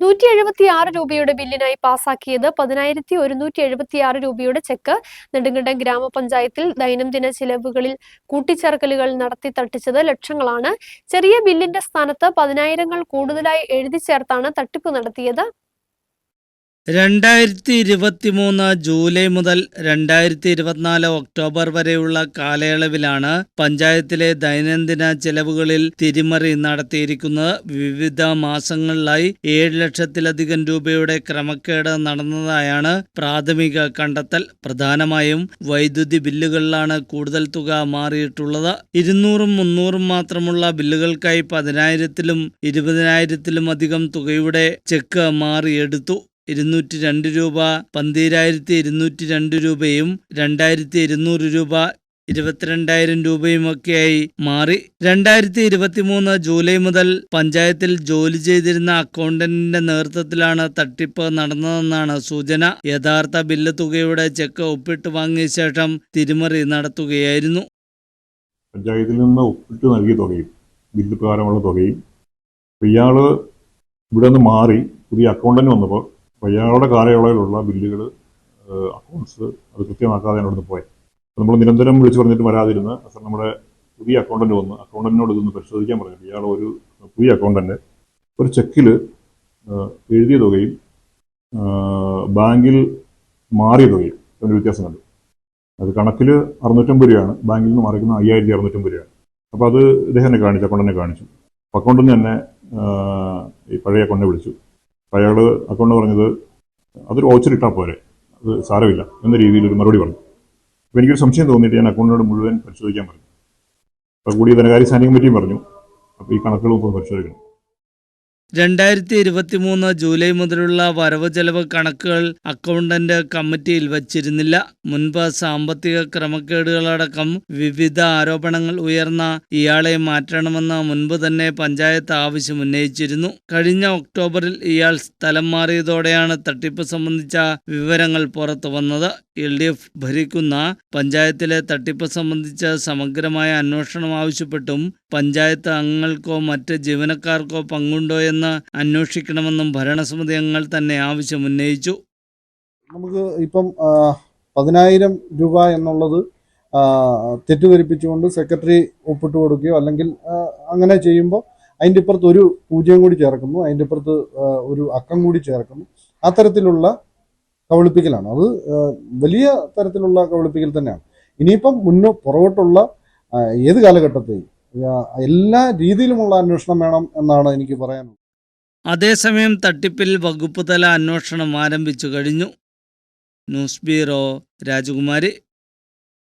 നൂറ്റി എഴുപത്തി ആറ് രൂപയുടെ ബില്ലിനായി പാസാക്കിയത് പതിനായിരത്തി ഒരുന്നൂറ്റി എഴുപത്തി ആറ് രൂപയുടെ ചെക്ക് നെടുങ്കണ്ടം ഗ്രാമപഞ്ചായത്തിൽ ദൈനംദിന ചിലവുകളിൽ കൂട്ടിച്ചേർക്കലുകൾ നടത്തി തട്ടിച്ചത് ലക്ഷങ്ങളാണ്. ചെറിയ ബില്ലിന്റെ സ്ഥാനത്ത് പതിനായിരങ്ങൾ കൂടുതലായി എഴുതി ചേർത്താണ് തട്ടിപ്പ് നടത്തിയത്. രണ്ടായിരത്തി ഇരുപത്തി മൂന്ന് ജൂലൈ മുതൽ രണ്ടായിരത്തി ഇരുപത്തിനാല് ഒക്ടോബർ വരെയുള്ള കാലയളവിലാണ് പഞ്ചായത്തിലെ ദൈനംദിന ചെലവുകളിൽ തിരിമറി നടത്തിയിരിക്കുന്നത്. വിവിധ മാസങ്ങളിലായി ഏഴ് ലക്ഷത്തിലധികം രൂപയുടെ ക്രമക്കേട് നടന്നതായാണ് പ്രാഥമിക കണ്ടെത്തൽ. പ്രധാനമായും വൈദ്യുതി ബില്ലുകളിലാണ് കൂടുതൽ തുക മാറിയിട്ടുള്ളത്. ഇരുന്നൂറും മുന്നൂറും മാത്രമുള്ള ബില്ലുകൾക്കായി പതിനായിരത്തിലും ഇരുപതിനായിരത്തിലും അധികം തുകയുടെ ചെക്ക് മാറിയെടുത്തു. ഇരുന്നൂറ്റി രണ്ട് രൂപ പന്തീരായിരത്തി ഇരുന്നൂറ്റി രണ്ട് രൂപയും രണ്ടായിരത്തി ഇരുന്നൂറ് രൂപ ഇരുപത്തിരണ്ടായിരം രൂപയുമൊക്കെയായി മാറി. രണ്ടായിരത്തി ഇരുപത്തി മൂന്ന് ജൂലൈ മുതൽ പഞ്ചായത്തിൽ ജോലി ചെയ്തിരുന്ന അക്കൗണ്ടന്റിന്റെ നേതൃത്വത്തിലാണ് തട്ടിപ്പ് നടന്നതെന്നാണ് സൂചന. യഥാർത്ഥ ബില്ല് തുകയുടെ ചെക്ക് ഒപ്പിട്ട് വാങ്ങിയ ശേഷം തിരിമറി നടത്തുകയായിരുന്നു. പഞ്ചായത്തിൽ നിന്ന് ഒപ്പിട്ട് നൽകിയ തുകയും ബില്ല് പ്രകാരമുള്ള തുകയും ഇയാൾ ഇവിടെ നിന്ന് മാറി പുതിയ അക്കൗണ്ടന്റ് വന്നപ്പോൾ ഇയാളുടെ കാലയളവിലുള്ള ബില്ലുകൾ അക്കൗണ്ട്സ് അത് കൃത്യമാക്കാതെ പോയത് അപ്പോൾ നമ്മൾ നിരന്തരം വിളിച്ചു പറഞ്ഞിട്ട് വരാതിരുന്ന് സാർ നമ്മുടെ പുതിയ അക്കൗണ്ടന്റ് വന്ന്. അക്കൗണ്ടന്റിനോട് ഇതൊന്ന് പരിശോധിക്കാൻ പറഞ്ഞിട്ട് ഇയാൾ ഒരു പുതിയ അക്കൗണ്ടന്റ് ഒരു ചെക്കിൽ എഴുതിയ തുകയും ബാങ്കിൽ മാറിയ തുകയും തമ്മിൽ വ്യത്യാസം കണ്ടു അത് കണക്കിൽ അറുന്നൂറ്റമ്പത് രൂപയാണ്. ബാങ്കിൽ നിന്ന് മറിക്കുന്ന അയ്യായിരത്തി അറുന്നൂറ്റമ്പത് രൂപയാണ്. അപ്പോൾ അത് ഇദ്ദേഹം തന്നെ കാണിച്ചു അക്കൗണ്ടിനെ കാണിച്ചു. അക്കൗണ്ടിൽ നിന്ന് തന്നെ ഈ പഴയ അക്കൗണ്ടിനെ വിളിച്ചു. അയാൾ അക്കൗണ്ട് പറഞ്ഞത് അതൊരു ഓച്ചർ ഇട്ടാൽ പോരെ. അത് സാരമില്ല എന്ന രീതിയിൽ ഒരു മറുപടി പറഞ്ഞു. അപ്പോൾ എനിക്കൊരു സംശയം തോന്നിയിട്ട് ഞാൻ അക്കൗണ്ടിനോട് മുഴുവൻ പരിശോധിക്കാൻ പറഞ്ഞു. അപ്പോൾ കൂടി ധനകാര്യ സ്റ്റാൻഡിംഗ് കമ്മിറ്റിയും പറഞ്ഞു. അപ്പോൾ ഈ കണക്കുകൾ ഇപ്പോൾ പരിശോധിക്കണം. രണ്ടായിരത്തി ഇരുപത്തി മൂന്ന് ജൂലൈ മുതലുള്ള വരവ് ചെലവ് കണക്കുകൾ അക്കൗണ്ടന്റ് കമ്മിറ്റിയിൽ വച്ചിരുന്നില്ല. മുൻപ് സാമ്പത്തിക ക്രമക്കേടുകളടക്കം വിവിധ ആരോപണങ്ങൾ ഉയർന്ന ഇയാളെ മാറ്റണമെന്ന് മുൻപ് തന്നെ പഞ്ചായത്ത് ആവശ്യം ഉന്നയിച്ചിരുന്നു. കഴിഞ്ഞ ഒക്ടോബറിൽ ഇയാൾ സ്ഥലം മാറിയതോടെയാണ് തട്ടിപ്പ് സംബന്ധിച്ച വിവരങ്ങൾ പുറത്തു വന്നത് എൽ ഡി എഫ് ഭരിക്കുന്ന പഞ്ചായത്തിലെ തട്ടിപ്പ് സംബന്ധിച്ച സമഗ്രമായ അന്വേഷണം ആവശ്യപ്പെട്ടും പഞ്ചായത്ത് അംഗങ്ങൾക്കോ മറ്റ് ജീവനക്കാർക്കോ പങ്കുണ്ടോ എന്ന് അന്വേഷിക്കണമെന്നും ഭരണസമിതി അംഗങ്ങൾ തന്നെ ആവശ്യമുന്നയിച്ചു നമുക്ക് ഇപ്പം പതിനായിരം രൂപ എന്നുള്ളത് തെറ്റിദ്ധരിപ്പിച്ചുകൊണ്ട് സെക്രട്ടറി ഒപ്പിട്ട് കൊടുക്കുകയോ അല്ലെങ്കിൽ അങ്ങനെ ചെയ്യുമ്പോൾ അതിന്റെ ഇപ്പുറത്ത് ഒരു പൂജ്യം കൂടി ചേർക്കുന്നു അതിന്റെ ഇപ്പുറത്ത് ഒരു അക്കം കൂടി ചേർക്കുന്നു. അത്തരത്തിലുള്ള കബളിപ്പിക്കലാണ്. അത് വലിയ തരത്തിലുള്ള കബളിപ്പിക്കൽ തന്നെയാണ്. ഇനിയിപ്പം മുന്നോ പുറകോട്ടുള്ള ഏത് കാലഘട്ടത്തെയും എല്ലാ രീതിയിലുമുള്ള അന്വേഷണം വേണം എന്നാണ് എനിക്ക് പറയാനുള്ളത്. അതേസമയം തട്ടിപ്പിൽ വകുപ്പ് തല അന്വേഷണം ആരംഭിച്ചു കഴിഞ്ഞു. ന്യൂസ് ബ്യൂറോ രാജകുമാരി.